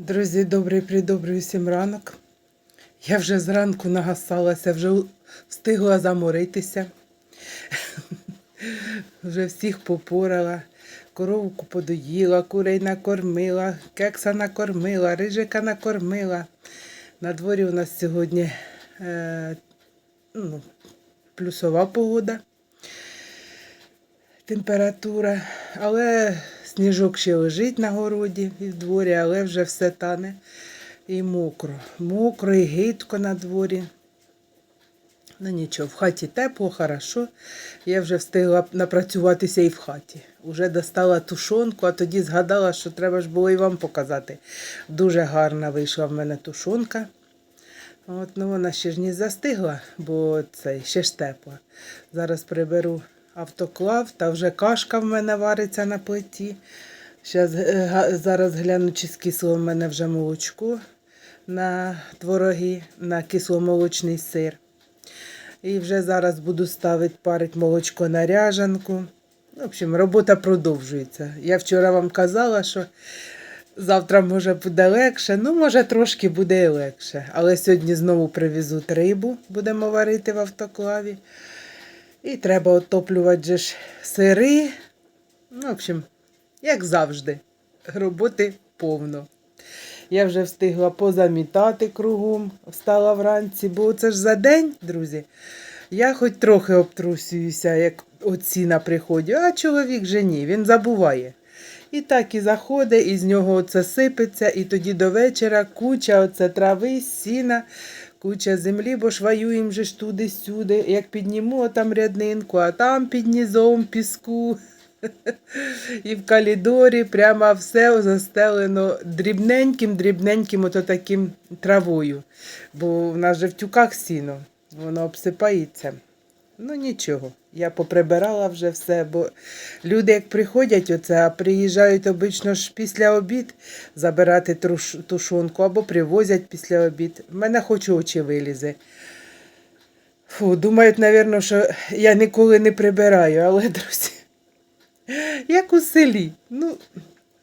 Друзі, добрий придобрий всім ранок. Я вже зранку нагасалася, вже встигла заморитися. Вже всіх попорала, коровку подоїла, курей накормила, кекса накормила, рижика накормила. На дворі у нас сьогодні е, ну, плюсова погода, температура, але сніжок ще лежить на городі і в дворі, але вже все тане і мокро. Мокро і гидко на дворі. Ну нічого, в хаті тепло, хорошо. Я вже встигла напрацюватися і в хаті. Уже достала тушонку, а тоді згадала, що треба ж було і вам показати. Дуже гарна вийшла в мене тушонка. От, ну вона ще ж не застигла, бо це ще ж тепла. Зараз приберу автоклав, та вже кашка в мене вариться на плиті. Щас, е, зараз гляну, чи скисло в мене вже молочко на твороги, на кисломолочний сир. І вже зараз буду ставити парить молочко на ряжанку. В общем, робота продовжується. Я вчора вам казала, що завтра може буде легше. Ну, може, трошки буде і легше. Але сьогодні знову привезу рибу, будемо варити в автоклаві. І треба отоплювати ж сири. Ну, в общем, як завжди, роботи повно. Я вже встигла позамітати кругом, встала вранці, бо це ж за день, друзі. Я хоч трохи обтрусююся, як оці на приході, а чоловік же ні, він забуває. І так і заходить, і з нього оце сипеться, і тоді до вечора куча оце трави, сіна, куча землі, бо ж їм же ж туди-сюди. Як підніму там ряднинку, а там під низом піску. І в калідорі прямо все застелено дрібненьким, дрібненьким, ото таким травою. Бо в нас же в тюках сіно, воно обсипається. Ну нічого, я поприбирала вже все, бо люди як приходять оце, а приїжджають обично ж після обід забирати тушонку або привозять після обід. В мене хоч очі вилізе. Фу, думають, напевно, що я ніколи не прибираю, але, друзі, як у селі. Ну,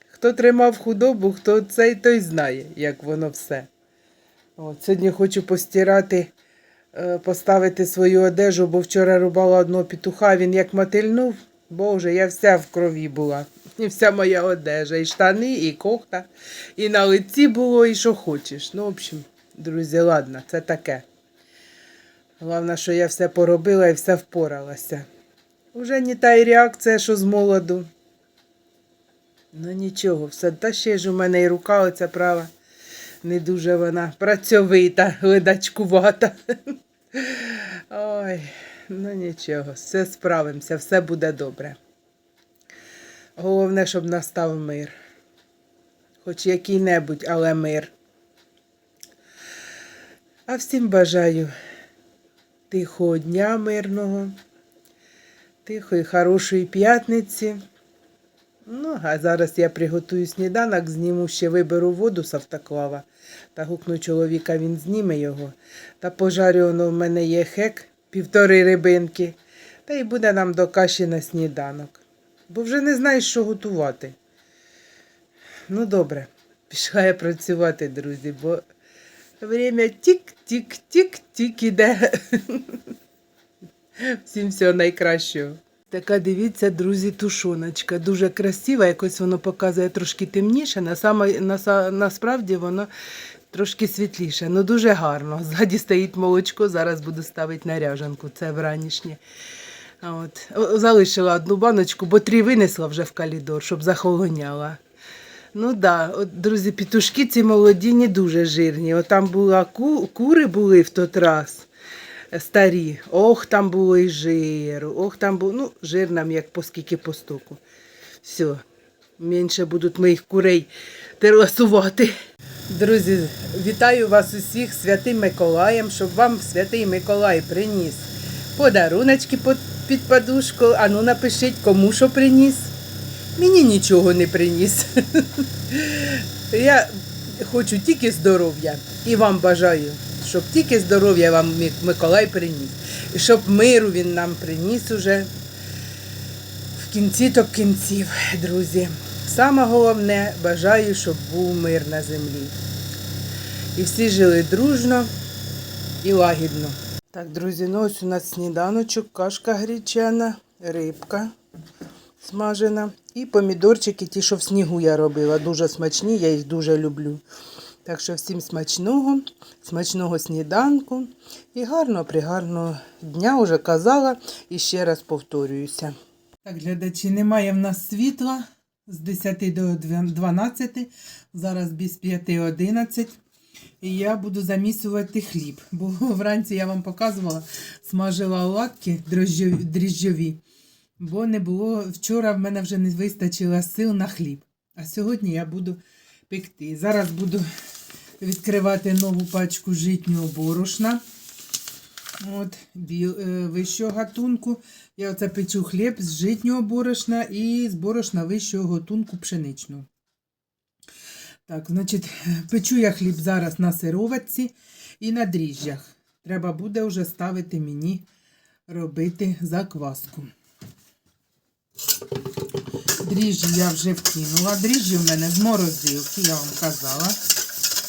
хто тримав худобу, хто цей, той знає, як воно все. От, сьогодні хочу постирати, поставити свою одежу, бо вчора рубала одного петуха, він як мотильнув. Боже, я вся в крові була. І вся моя одежа, і штани, і кохта, і на лиці було, і що хочеш. Ну, в общем, друзі, ладно, це таке. Головне, що я все поробила і все впоралася. Уже не та й реакція, що з молоду. Ну нічого, все. Та ще ж у мене і рука оця права. Не дуже вона працьовита, ледачкувата. Ой, ну нічого, все справимося, все буде добре. Головне, щоб настав мир. Хоч який-небудь, але мир. А всім бажаю тихого дня мирного, тихої, хорошої п'ятниці. Ну, а зараз я приготую сніданок, зніму ще виберу воду з автоклава та гукну чоловіка, він зніме його. Та пожарю воно в мене є хек, півтори рибинки, та й буде нам до каші на сніданок. Бо вже не знаєш, що готувати. Ну, добре, пішла я працювати, друзі, бо время тік-тік-тік-тік іде. Всім всього найкращого. Така дивіться, друзі, тушоночка. Дуже красива, якось воно показує трошки темніше, на саме, на, насправді воно трошки світліше. Ну дуже гарно. Ззаді стоїть молочко, зараз буду ставити на ряжанку, це вранішнє. От. Залишила одну баночку, бо три винесла вже в калідор, щоб захолоняла. Ну да. Друзі, петушки ці молоді не дуже жирні. От там була ку, кури були в той раз старі. Ох, там було і жиру. Ох, там було, ну, жир нам як по скільки по стоку. Все, менше будуть моїх курей терасувати. Друзі, вітаю вас усіх Святим Миколаєм, щоб вам Святий Миколай приніс подаруночки під, подушку. А ну напишіть, кому що приніс. Мені нічого не приніс. Я хочу тільки здоров'я і вам бажаю, щоб тільки здоров'я вам Миколай приніс. І щоб миру він нам приніс уже в кінці то кінців, друзі. Саме головне, бажаю, щоб був мир на землі. І всі жили дружно і лагідно. Так, друзі, ну ось у нас сніданочок, кашка гречана, рибка смажена і помідорчики, ті, що в снігу я робила. Дуже смачні, я їх дуже люблю. Так що всім смачного, смачного сніданку і гарного пригарного дня вже казала і ще раз повторююся. Так, глядачі, немає в нас світла з 10 до 12, зараз без 5.11. І я буду замісувати хліб. Бо вранці я вам показувала, смажила оладки дріжджові. Бо не було, вчора в мене вже не вистачило сил на хліб. А сьогодні я буду пекти. Зараз буду відкривати нову пачку житнього борошна. От, е, вищого гатунку. Я оце печу хліб з житнього борошна і з борошна вищого гатунку пшеничного. Так, значить, печу я хліб зараз на сироватці і на дріжджах. Треба буде вже ставити мені робити закваску. Дріжджі я вже вкинула. Дріжджі в мене з морозилки, я вам казала.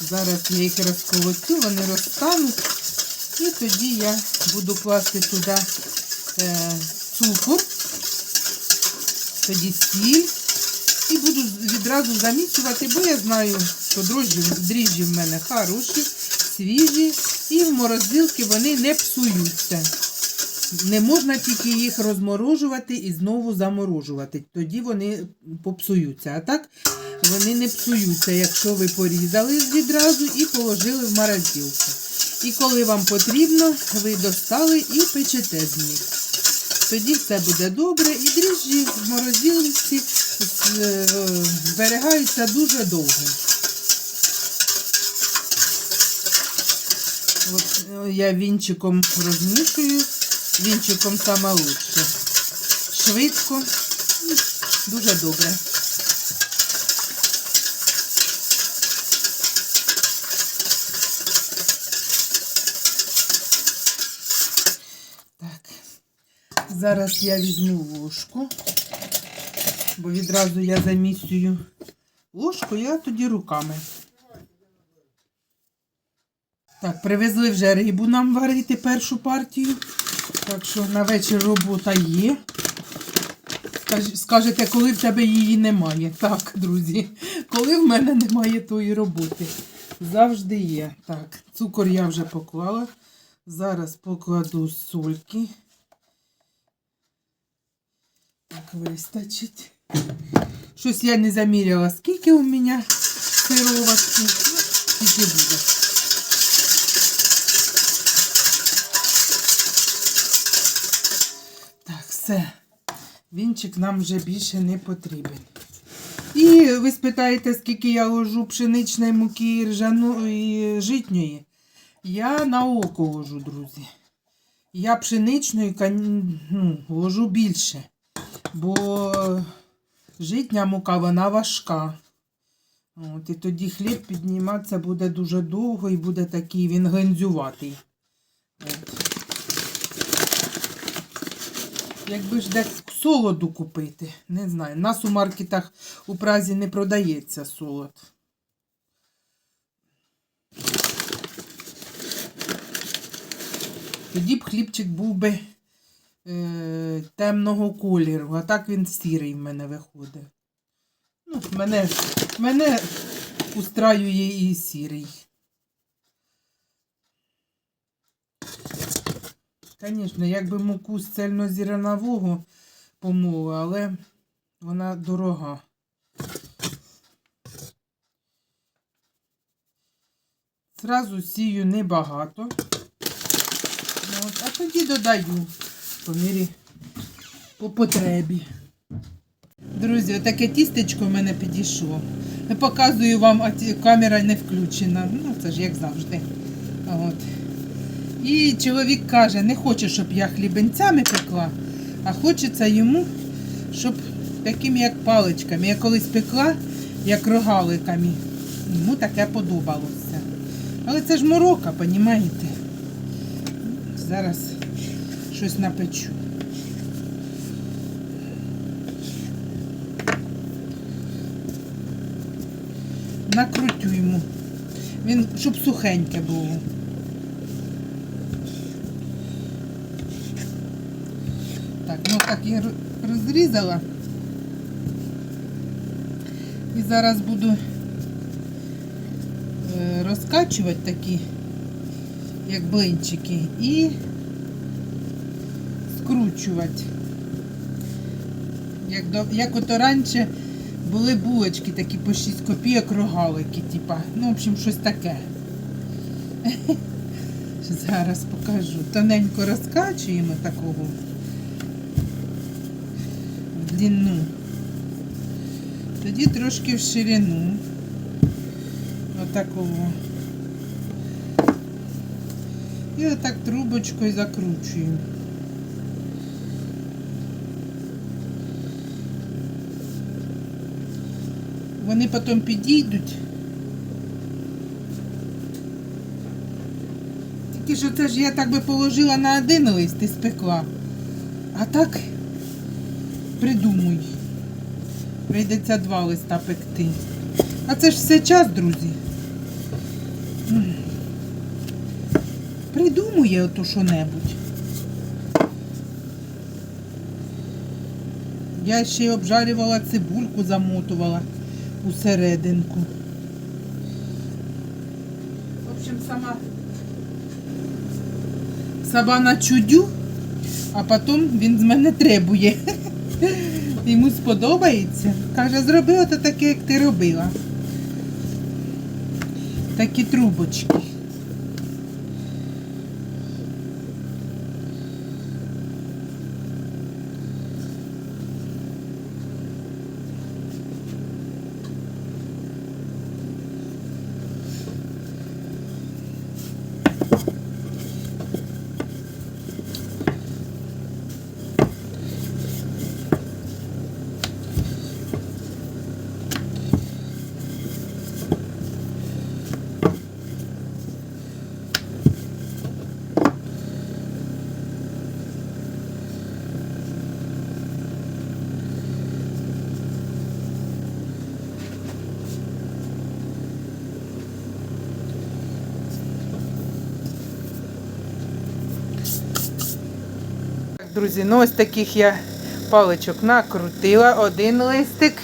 Зараз я їх розколотю, вони розтануть. І тоді я буду класти туди е, цукор, тоді сіль. І буду відразу замісувати, бо я знаю, що дрожжі, дріжджі в мене хороші, свіжі, і в морозилки вони не псуються. Не можна тільки їх розморожувати і знову заморожувати. Тоді вони попсуються. А так вони не псуються, якщо ви порізали відразу і положили в морозилку. І коли вам потрібно, ви достали і печете з них. Тоді все буде добре. І дріжджі в морозилці е, зберігаються дуже довго. От е, я вінчиком розмішую, вінчиком саме лучше. Швидко, дуже добре. Зараз я візьму ложку, бо відразу я замісюю ложку, я тоді руками. Так, привезли вже рибу нам варити першу партію. Так що на вечір робота є. Скажете, коли в тебе її немає. Так, друзі, коли в мене немає тої роботи. Завжди є. Так, цукор я вже поклала. Зараз покладу сольки. Так, вистачить. Щось я не заміряла, скільки у мене сироватки. Ну, Скільки буде. Так, все. Вінчик нам вже більше не потрібен. І ви спитаєте, скільки я ложу пшеничної муки і ржану житньої. Я на око ложу, друзі. Я пшеничної ну, ложу більше, бо житня мука вона важка. От, і тоді хліб підніматися буде дуже довго і буде такий він гензюватий. От. Якби ж десь солоду купити, не знаю. У нас у маркетах у Празі не продається солод. Тоді б хлібчик був би е, темного кольору, а так він сірий в мене виходить. Ну, мене, мене устраює і сірий. Звісно, якби муку з цельнозернового помолу, але вона дорога. Зразу сію небагато. От, а тоді додаю по мірі по потребі. Друзі, отаке тістечко в мене підійшло. Я показую вам, а камера не включена. Ну, це ж як завжди. От. І чоловік каже, не хоче, щоб я хлібенцями пекла, а хочеться йому, щоб такими як паличками. Я колись пекла, як рогаликами. Йому таке подобалося. Але це ж морока, понімаєте? Зараз щось напечу. накрутю йому. Він, щоб сухеньке було. Так, ну так я розрізала. І зараз буду е, розкачувати такі, як блинчики, і скручувати. Як, як ото раніше були булочки такі по 6 копійок рогалики, типа. Ну, в общем, щось таке. Зараз покажу. Тоненько розкачуємо такого в длину. Тоді трошки в ширину. Отакого. І отак трубочкою закручуємо. Вони потім підійдуть. Тільки що це ж я так би положила на один лист і спекла. А так придумуй. Прийдеться два листа пекти. А це ж все час, друзі. Придумує ото що-небудь. Я ще й обжарювала цибульку, замотувала у серединку. В общем, сама сама на чудю, а потім він з мене требує. Йому сподобається. Каже, зроби ото таке, як ти робила. Такі трубочки. Друзі, ну ось таких я паличок накрутила. Один листик.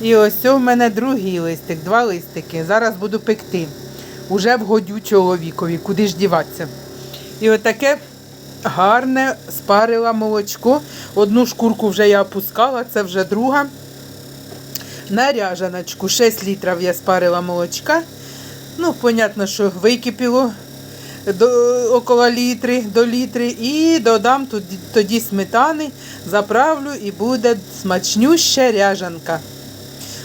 І ось у мене другий листик, два листики. Зараз буду пекти. Уже вгодю чоловікові, куди ж діватися. І отаке гарне спарила молочко. Одну шкурку вже я опускала, це вже друга. На ряжаночку 6 літрів я спарила молочка. Ну, понятно, що википіло до, около літри до літри. І додам тоді, тоді сметани, заправлю і буде смачнюща ряжанка.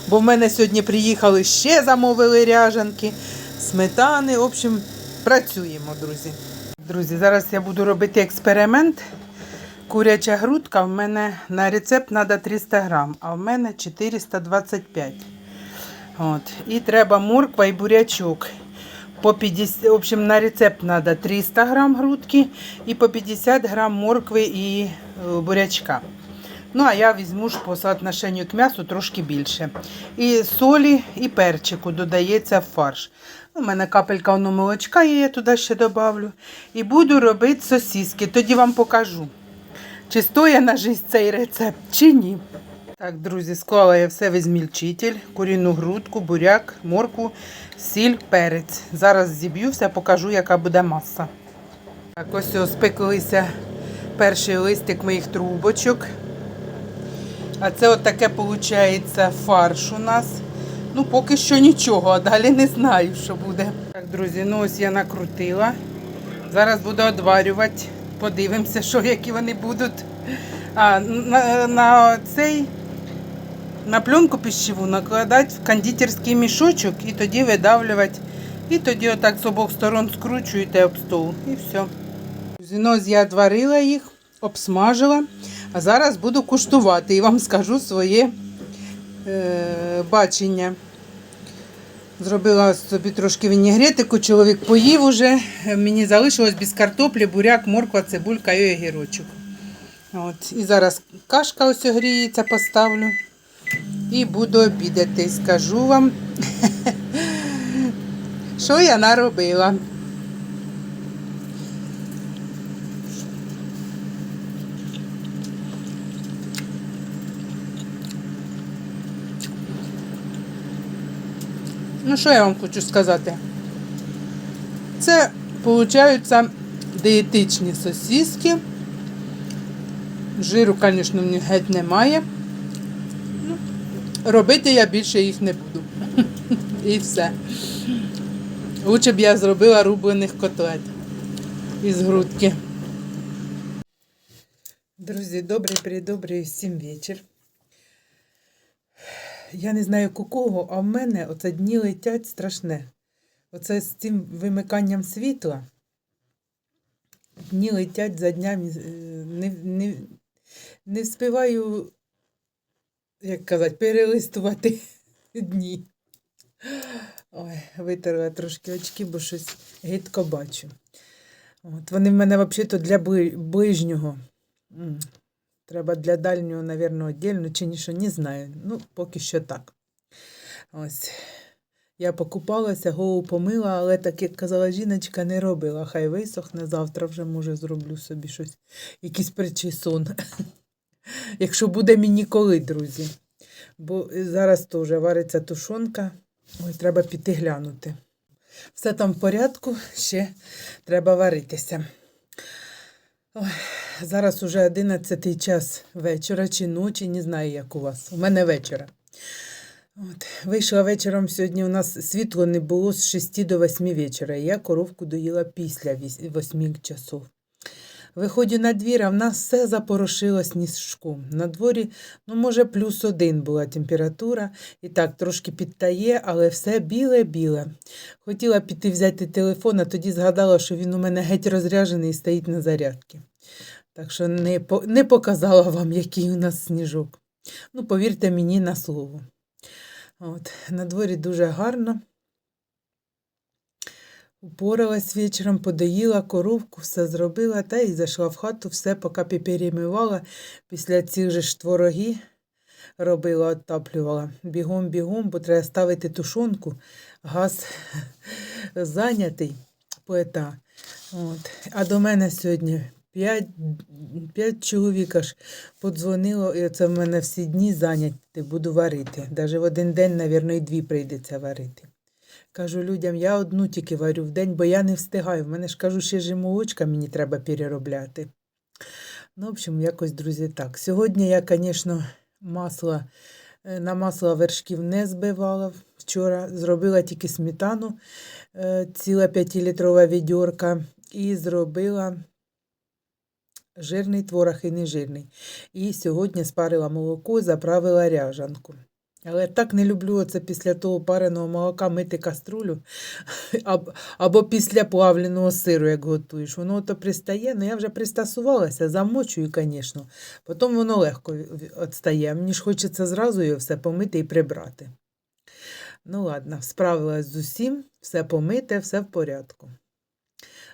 Бо в мене сьогодні приїхали ще замовили ряжанки, сметани. В общем, працюємо, друзі. Друзі, зараз я буду робити експеримент. Куряча грудка в мене на рецепт треба 300 грам, а в мене 425. От. І треба морква і бурячок. По 50, в общем, на рецепт треба 300 грам грудки і по 50 грам моркви і е, бурячка. Ну, а я візьму ж по соотношенню к м'ясу трошки більше. І солі, і перчику додається в фарш. У мене капелька воно молочка є, я туди ще додавлю. І буду робити сосиски. Тоді вам покажу, чи стоїть на життя цей рецепт, чи ні. Так, друзі, склала я все в ізмільчитель, курінну грудку, буряк, морку, сіль, перець. Зараз зіб'ю все, покажу, яка буде маса. Так, ось спеклися перший листик моїх трубочок. А це от таке виходить фарш у нас. Ну, поки що нічого, а далі не знаю, що буде. Так, друзі, ну ось я накрутила. Зараз буду одварювати. Подивимося, що які вони будуть. А, на, на цей на пленку пищеву накладати в кондитерський мішочок і тоді видавлювати. І тоді отак з обох сторон скручуєте об стол. І все. Ну, я відварила їх, обсмажила. А зараз буду куштувати і вам скажу своє е, бачення. Зробила собі трошки вінігретику, чоловік поїв уже. Мені залишилось без картоплі, буряк, морква, цибулька і огірочок. От. І зараз кашка ось гріється, поставлю. І буду обідати. Скажу вам, Що я наробила? Ну, що я вам хочу сказати? Це, виходить, дієтичні сосиски. Жиру, звісно, в них геть немає. Робити я більше їх не буду. І все. Лучше б я зробила рублених котлет із грудки. Друзі, добрий передобрий всім вечір. Я не знаю кого, а в мене оце дні летять страшне. Оце з цим вимиканням світла. Дні летять за днями. е, Не, не, не встигаю, як казати, перелистувати дні. Ой, витерла трошки очки, бо щось гидко бачу. От, вони в мене взагалі для ближнього. Треба для дальнього, напевно, віддільно чи ні, що не знаю. Ну, поки що так. Ось. Я покупалася, голову помила, але так, як казала жіночка, не робила. Хай висохне, завтра вже, може, зроблю собі щось, якийсь причесон. Якщо буде мені коли, друзі. Бо зараз теж вариться тушонка. Ой, треба піти глянути. Все там в порядку, ще треба варитися. Ой, зараз уже 11 час вечора чи ночі, не знаю, як у вас. У мене вечора. От, вийшла вечором сьогодні. У нас світло не було з 6 до 8 вечора. Я коровку доїла після 8 часов. Виходжу на двір, а в нас все запорошило сніжком. На дворі, ну, може, плюс один була температура. І так, трошки підтає, але все біле-біле. Хотіла піти взяти телефон, а тоді згадала, що він у мене геть розряджений і стоїть на зарядці. Так що не, не показала вам, який у нас сніжок. Ну, повірте мені на слово. От, на дворі дуже гарно. Упоралась вечором, подоїла коровку, все зробила та і зайшла в хату, все поки перемивала. Після цих же ж твороги робила, оттаплювала. Бігом-бігом, бо треба ставити тушонку. Газ зайнятий поета. От. А до мене сьогодні п'ять, п'ять чоловік аж подзвонило, і це в мене всі дні зайняті, буду варити. Навіть в один день, мабуть, і дві прийдеться варити. Кажу людям, я одну тільки варю в день, бо я не встигаю. В мене ж кажу, ще ж молочка мені треба переробляти. Ну, в общем, якось, друзі, так. Сьогодні я, звісно, масло, е, на масло вершків не збивала. Вчора зробила тільки сметану, е, ціла 5-літрова відьорка, і зробила жирний творог і нежирний. І сьогодні спарила молоко заправила ряжанку. Але так не люблю оце після того пареного молока мити каструлю або, або після плавленого сиру, як готуєш. Воно то пристає, ну я вже пристосувалася, замочую, звісно. Потім воно легко відстає. Мені ж хочеться зразу його все помити і прибрати. Ну ладно, справилась з усім, все помите, все в порядку.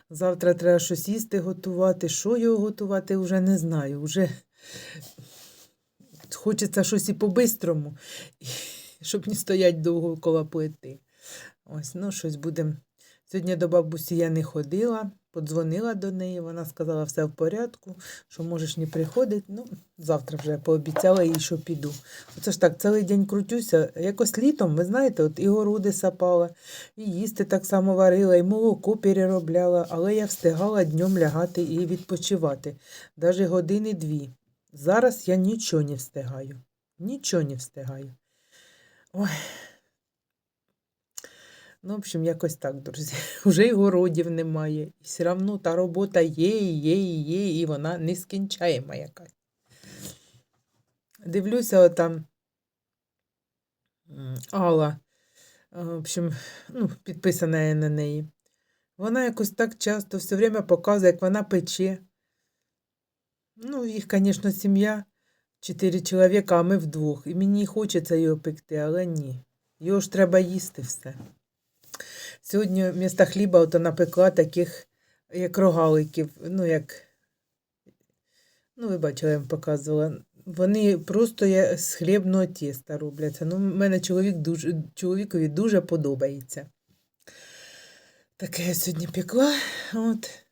Завтра треба щось їсти готувати. Що його готувати, вже не знаю. Вже хочеться щось і по-бистрому, щоб не стоять довго коло плити. Ось, ну, щось будемо. Сьогодні до бабусі я не ходила, подзвонила до неї, вона сказала, все в порядку, що можеш не приходити. Ну, завтра вже пообіцяла їй, що піду. Оце ж так, цілий день крутюся. Якось літом, ви знаєте, от і городи сапала, і їсти так само варила, і молоко переробляла, але я встигала днем лягати і відпочивати, навіть години дві. Зараз я нічого не встигаю. Нічого не встигаю. Ой. Ну, в общем, якось так, друзі. Уже й городів немає. І все одно та робота є, є, є, і вона нескінчаєма якась. Дивлюся, отам Алла, е, в общем, ну, підписана я на неї. Вона якось так часто все время показує, як вона пече. Ну, їх, звісно, сім'я, чотири чоловіка, а ми вдвох. І мені хочеться його пекти, але ні. Його ж треба їсти все. Сьогодні вмісто хліба ото напекла таких, як рогаликів, ну, як, ну, ви бачили, я вам показувала. Вони просто з хлібного тіста робляться. Ну, мене чоловік дуже, чоловікові дуже подобається. Таке я сьогодні пекла. От.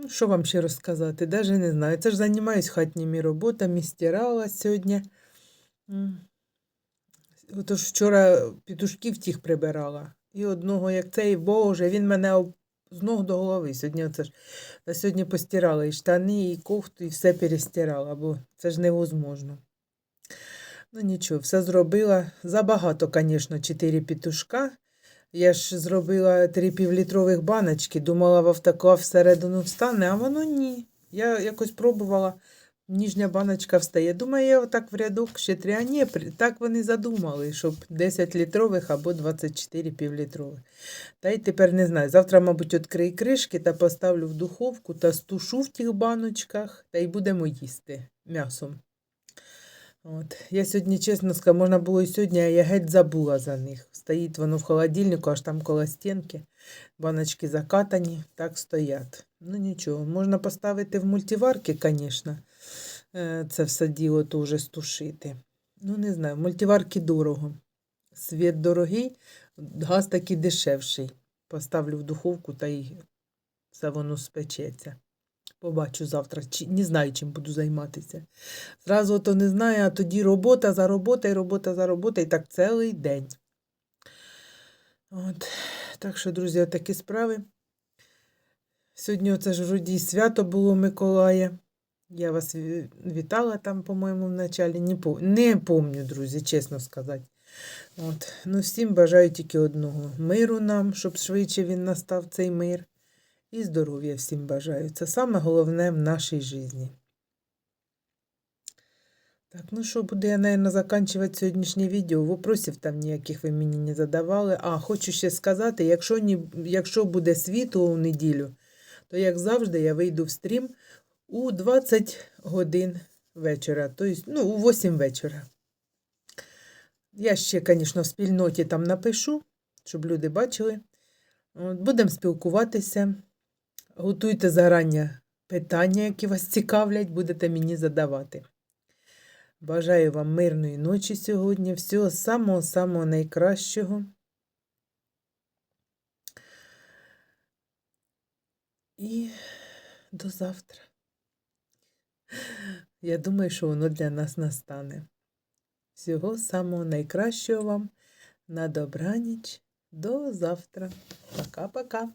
Ну, що вам ще розказати? Даже не знаю. Це ж займаюсь хатніми роботами, стирала сьогодні. Отож вчора петушків тих прибирала. І одного, як цей, боже, він мене з ног до голови. Сьогодні оце ж. На сьогодні постирала і штани, і кофту, і все перестирала, бо це ж невозможно. Ну нічого, все зробила. Забагато, звісно, 4 петушка. Я ж зробила три півлітрових баночки, думала, в автоклав всередину встане, а воно ні. Я якось пробувала, ніжня баночка встає. Думаю, я отак в рядок ще три. А ні, так вони задумали, щоб 10 літрових або 24 півлітрових. Та й тепер не знаю. Завтра, мабуть, відкрию кришки та поставлю в духовку та стушу в тих баночках, та й будемо їсти м'ясом. От. Я сьогодні, чесно скажу, можна було і сьогодні, а я геть забула за них. Стоїть воно в холодильнику, аж там коло стінки. Баночки закатані, так стоять. Ну нічого, можна поставити в мультиварки, звісно. Це все діло теж стушити. Ну, не знаю, мультиварки дорого. Світ дорогий, газ такий дешевший. Поставлю в духовку та й все воно спечеться. Побачу завтра, чи, не знаю, чим буду займатися. Зразу то не знаю, а тоді робота за роботою, робота за роботою, і так цілий день. От. Так що, друзі, такі справи. Сьогодні оце ж вроді свято було Миколая. Я вас вітала там, по-моєму, в началі. Не, пом- не помню, друзі, чесно сказати. От. Ну, всім бажаю тільки одного. Миру нам, щоб швидше він настав цей мир. І здоров'я всім бажаю. Це саме головне в нашій житті. Так, ну що, буду я, наверное, заканчивать сьогоднішнє відео. Вопросів там ніяких ви мені не задавали. А, хочу ще сказати, якщо, ні, якщо буде світло у неділю, то, як завжди, я вийду в стрім у 20 годин вечора, тобто, ну, у 8 вечора. Я ще, звісно, в спільноті там напишу, щоб люди бачили. Будемо спілкуватися. Готуйте зарання питання, які вас цікавлять, будете мені задавати. Бажаю вам мирної ночі сьогодні, всього самого-самого найкращого. І до завтра. Я думаю, що воно для нас настане. Всього самого найкращого вам. На добраніч. До завтра. Пока-пока.